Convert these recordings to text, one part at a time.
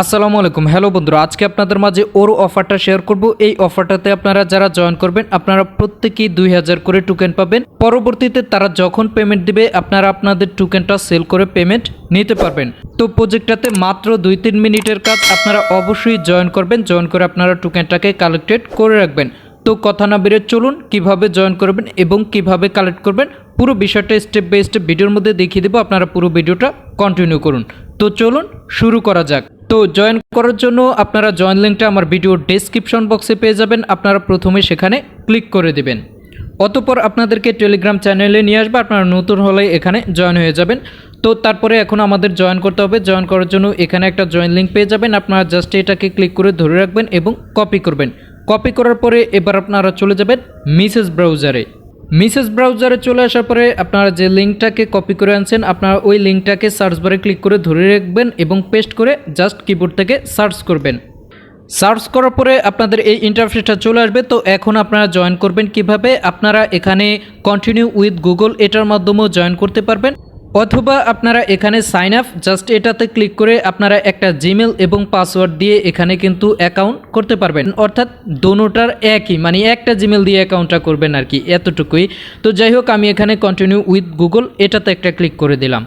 আসসালামু আলাইকুম। হ্যালো বন্ধুরা, আজকে আপনাদের মাঝে ওর অফারটা শেয়ার করব। এই অফারটাতে আপনারা যারা জয়েন করবেন, আপনারা প্রত্যেকেই দুই হাজার করে টোকেন পাবেন। পরবর্তীতে তারা যখন পেমেন্ট দিবে, আপনারা আপনাদের টোকেনটা সেল করে পেমেন্ট নিতে পারবেন। তো প্রজেক্টটাতে মাত্র দুই তিন মিনিটের কাজ আপনারা অবশ্যই জয়েন করবেন। জয়েন করে আপনারা টোকেনটাকে কালেক্টেড করে রাখবেন। তো কথা না বেরিয়ে চলুন, কীভাবে জয়েন করবেন এবং কীভাবে কালেক্ট করবেন, পুরো বিষয়টা স্টেপ বাই স্টেপ ভিডিওর মধ্যে দেখিয়ে দেবো। আপনারা পুরো ভিডিওটা কন্টিনিউ করুন। তো চলুন, শুরু করা যাক। তো জয়েন করার জন্য আপনারা জয়েন লিঙ্কটা আমার ভিডিওর ডেসক্রিপশন বক্সে পেয়ে যাবেন। আপনারা প্রথমে সেখানে ক্লিক করে দেবেন। অতপর আপনাদেরকে টেলিগ্রাম চ্যানেলে নিয়ে আসবে। আপনারা নতুন হলে এখানে জয়েন হয়ে যাবেন। তো তারপরে এখন আমাদের জয়েন করতে হবে। জয়েন করার জন্য এখানে একটা জয়েন লিঙ্ক পেয়ে যাবেন। আপনারা জাস্ট এটাকে ক্লিক করে ধরে রাখবেন এবং কপি করবেন। কপি করার পরে এবার আপনারা চলে যাবেন মিসেস ব্রাউজারে মিসেস ব্রাউজারে চলে আসার পরে আপনারা যে লিঙ্কটাকে কপি করে আনছেন, আপনারা ওই লিঙ্কটাকে সার্চ বারে ক্লিক করে ধরে রাখবেন এবং পেস্ট করে জাস্ট কিবোর্ড থেকে সার্চ করবেন। সার্চ করার পরে আপনাদের এই ইন্টারফেসটা চলে আসবে। তো এখন আপনারা জয়েন করবেন কীভাবে? আপনারা এখানে কন্টিনিউ উইথ গুগল এটার মাধ্যমেও জয়েন করতে পারবেন। অথবা আপনারা এখানে সাইন আপ জাস্ট এটাতে ক্লিক করে আপনারা একটা জিমেল এবং পাসওয়ার্ড দিয়ে এখানে কিন্তু অ্যাকাউন্ট করতে পারবেন। অর্থাৎ দোনোটার একই মানে একটা জিমেল দিয়ে অ্যাকাউন্টটা করবেন আর কি, এতটুকুই। তো যাই হোক, আমি এখানে কন্টিনিউ উইথ গুগল এটাতে একটা ক্লিক করে দিলাম।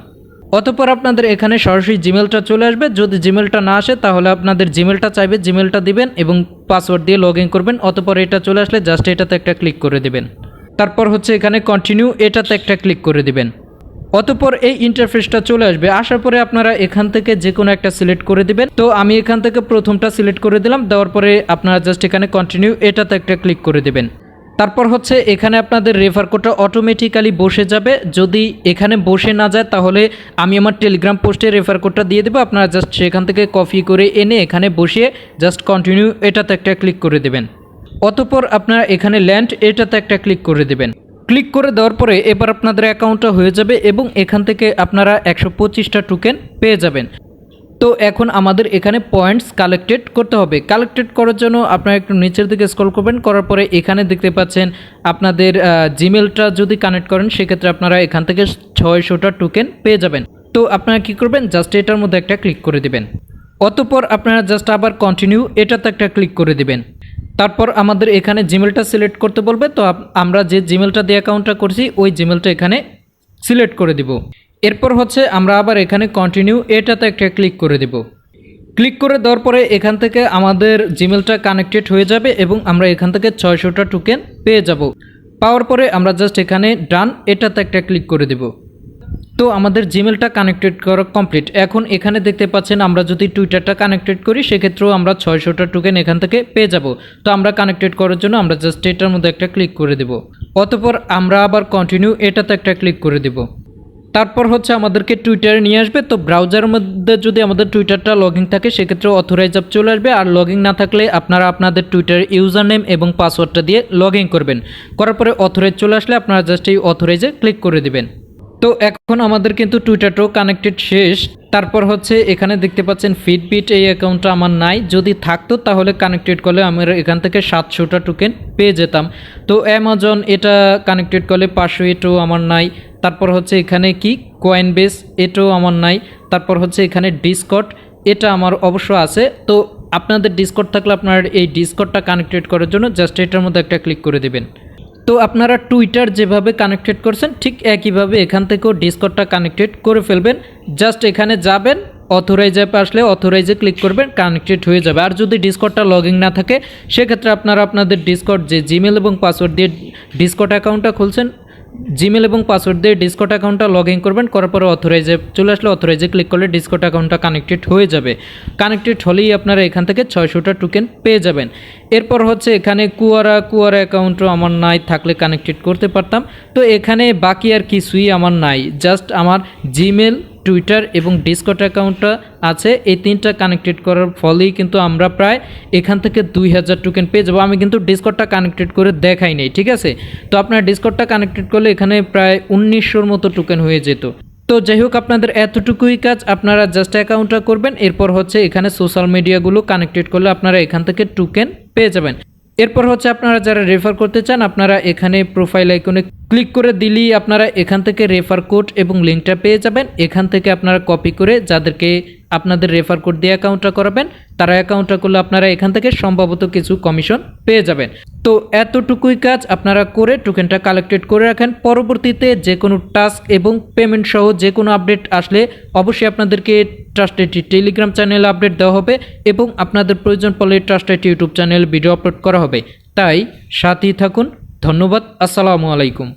অতপর আপনাদের এখানে সরাসরি জিমেলটা চলে আসবে। যদি জিমেলটা না আসে, তাহলে আপনাদের জিমেলটা চাইবে জিমেলটা দিবেন এবং পাসওয়ার্ড দিয়ে লগ করবেন। অতপর এটা চলে আসলে জাস্ট এটাতে একটা ক্লিক করে দিবেন। তারপর হচ্ছে এখানে কন্টিনিউ এটাতে একটা ক্লিক করে দিবেন। অতপর এই ইন্টারফেসটা চলে আসবে। আসার পরে আপনারা এখান থেকে যে কোনো একটা সিলেক্ট করে দিবেন। তো আমি এখান থেকে প্রথমটা সিলেক্ট করে দিলাম, দেওয়ার পরে আপনারা জাস্ট এখানে কন্টিনিউ এটাতে একটা ক্লিক করে দিবেন। তারপর হচ্ছে এখানে আপনাদের রেফার কোডটা অটোমেটিক্যালি বসে যাবে। যদি এখানে বসে না যায়, তাহলে আমি আমার টেলিগ্রাম পোস্টে রেফার কোডটা দিয়ে দেবো। আপনারা জাস্ট সেখান থেকে কপি করে এনে এখানে বসিয়ে জাস্ট কন্টিনিউ এটাতে একটা ক্লিক করে দেবেন। অতপর আপনারা এখানে ল্যান্ড এটাতে একটা ক্লিক করে দেবেন। ক্লিক করে দেওয়ার পরে এবার আপনাদের অ্যাকাউন্টটা হয়ে যাবে এবং এখান থেকে আপনারা একশো পঁচিশটা টোকেন পেয়ে যাবেন। তো এখন আমাদের এখানে পয়েন্টস কালেক্টেড করতে হবে। কালেক্টেড করার জন্য আপনারা একটু নিচের দিকে স্ক্রল করবেন, করার পরে এখানে দেখতে পাচ্ছেন আপনাদের জিমেলটা যদি কানেক্ট করেন, সেক্ষেত্রে আপনারা এখান থেকে ছয়শোটা টোকেন পেয়ে যাবেন। তো আপনারা কি করবেন? জাস্ট এটার মধ্যে একটা ক্লিক করে দিবেন। অতপর আপনারা জাস্ট আবার কন্টিনিউ এটাতে একটা ক্লিক করে দিবেন। তারপর আমাদের এখানে জিমেলটা সিলেক্ট করতে বলবে, তো আমরা যে জিমেলটা দিয়ে অ্যাকাউন্টটা করছি, ওই জিমেলটা এখানে সিলেক্ট করে দিব। এরপর হচ্ছে আমরা আবার এখানে কন্টিনিউ এটাতে একটা ক্লিক করে দিব। ক্লিক করে দেওয়ার পরে এখান থেকে আমাদের জিমেলটা কানেক্টেড হয়ে যাবে এবং আমরা এখান থেকে ছয়শোটা টোকেন পেয়ে যাব। পাওয়ার পরে আমরা জাস্ট এখানে ডান এটাতে একটা ক্লিক করে দেব। তো আমাদের জিমেলটা কানেক্টেড করা কমপ্লিট এখন এখানে দেখতে পাচ্ছেন আমরা যদি টুইটারটা কানেক্টেড করি, সেক্ষেত্রেও আমরা ছয়শোটা টোকেন এখান থেকে পেয়ে যাব। তো আমরা কানেক্টেড করার জন্য আমরা জাস্ট এটার মধ্যে একটা ক্লিক করে দেব। অতপর আমরা আবার কন্টিনিউ এটাতে একটা ক্লিক করে দেব। তারপর হচ্ছে আমাদেরকে টুইটারে নিয়ে আসবে। তো ব্রাউজারের মধ্যে যদি আমাদের টুইটারটা লগ ইন থাকে সেক্ষেত্রে অথরাইজ অ্যাপ চলে আসবে। আর লগ না থাকলে আপনারা আপনাদের টুইটারের ইউজার নেম এবং পাসওয়ার্ডটা দিয়ে লগ করবেন। করার পরে অথরাইজ চলে আসলে আপনারা জাস্ট এই অথরাইজে ক্লিক করে দিবেন। তো এখন আমাদের কিন্তু টুইটারটাও কানেক্টেড শেষ। তারপর হচ্ছে এখানে দেখতে পাচ্ছেন ফিডবিট এই অ্যাকাউন্টটা আমার নাই। যদি থাকতো তাহলে কানেক্টেড করলে আমরা এখান থেকে সাতশোটা টোকেন পেয়ে যেতাম। তো অ্যামাজন এটা কানেক্টেড করলে পাঁচশো এটাও আমার নাই। তারপর হচ্ছে এখানে কি? কয়েন বেস এটাও আমার নাই। তারপর হচ্ছে এখানে ডিসকট এটা আমার অবশ্য আছে। তো আপনাদের ডিসকট থাকলে আপনার এই ডিসকটটা কানেক্টেড করার জন্য জাস্ট এটার মধ্যে একটা ক্লিক করে দেবেন। তো আপনারা টুইটার যেভাবে কানেক্টেড করছেন, ঠিক একইভাবে এখান থেকেও ডিসকটটা কানেক্টেড করে ফেলবেন। জাস্ট এখানে যাবেন অথরাইজ অ্যাপে আসলে অথরাইজে ক্লিক করবেন কানেক্টেড হয়ে যাবে। আর যদি ডিসকটটা লগ না থাকে, সেক্ষেত্রে আপনারা আপনাদের ডিসকট যে জিমেল এবং পাসওয়ার্ড দিয়ে ডিসকট অ্যাকাউন্টটা খুলছেন জিমেল এবং পাসওয়ার্ড দিয়ে ডিসকট অ্যাকাউন্টটা লগ ইন করবেন, করার পরে অথরাইজে চলে আসলে অথরাইজে ক্লিক করলে ডিসকট অ্যাকাউন্টটা কানেক্টেড হয়ে যাবে। কানেক্টেড হলেই আপনারা এখান থেকে ছয়শোটা টোকেন পেয়ে যাবেন। এরপর হচ্ছে এখানে কুয়ারা কুয়ারা অ্যাকাউন্টও আমার নাই, থাকলে কানেক্টেড করতে পারতাম। তো এখানে বাকি আর কিছুই আমার নাই জাস্ট আমার জিমেল টুইটার এবং ডিসকট অ্যাকাউন্টটা আছে। এই তিনটা কানেক্টেড করার ফলেই কিন্তু আমরা প্রায় এখান থেকে দুই হাজার টোকেন পেয়ে যাব। আমি কিন্তু ডিসকটটা কানেক্টেড করে দেখাই নেই, ঠিক আছে? তো আপনার ডিসকটটা কানেক্টেড করলে এখানে প্রায় উনিশশোর মতো টোকেন হয়ে যেত। তো যাই হোক, আপনাদের এতটুকুই কাজ। আপনারা জাস্ট অ্যাকাউন্টটা করবেন। এরপর হচ্ছে এখানে সোশ্যাল মিডিয়াগুলো কানেক্টেড করলে আপনারা এখান থেকে টোকেন পেয়ে যাবেন। এরপর হচ্ছে আপনারা যারা রেফার করতে চান, আপনারা এখানে প্রোফাইল আইকনে ক্লিক করে দিলেই আপনারা এখান থেকে রেফার কোড এবং লিঙ্কটা পেয়ে যাবেন। এখান থেকে আপনারা কপি করে যাদেরকে আপনাদের রেফার কোড দিয়ে অ্যাকাউন্টটা করাবেন, তারা অ্যাকাউন্টটা করলে আপনারা এখান থেকে সম্ভবত কিছু কমিশন পেয়ে যাবেন। তো এতটুকুই কাজ আপনারা করে টোকেনটা কালেক্টেড করে রাখেন। পরবর্তীতে যে কোনো টাস্ক এবং পেমেন্ট সহ যে কোনো আপডেট আসলে অবশ্যই আপনাদেরকে ট্রাস্টেড টেলিগ্রাম চ্যানেল আপডেট দেওয়া হবে এবং আপনাদের প্রয়োজন পড়লে trusted YouTube channel video upload করা হবে। তাই সাথেই থাকুন। ধন্যবাদ। আসসালামু আলাইকুম।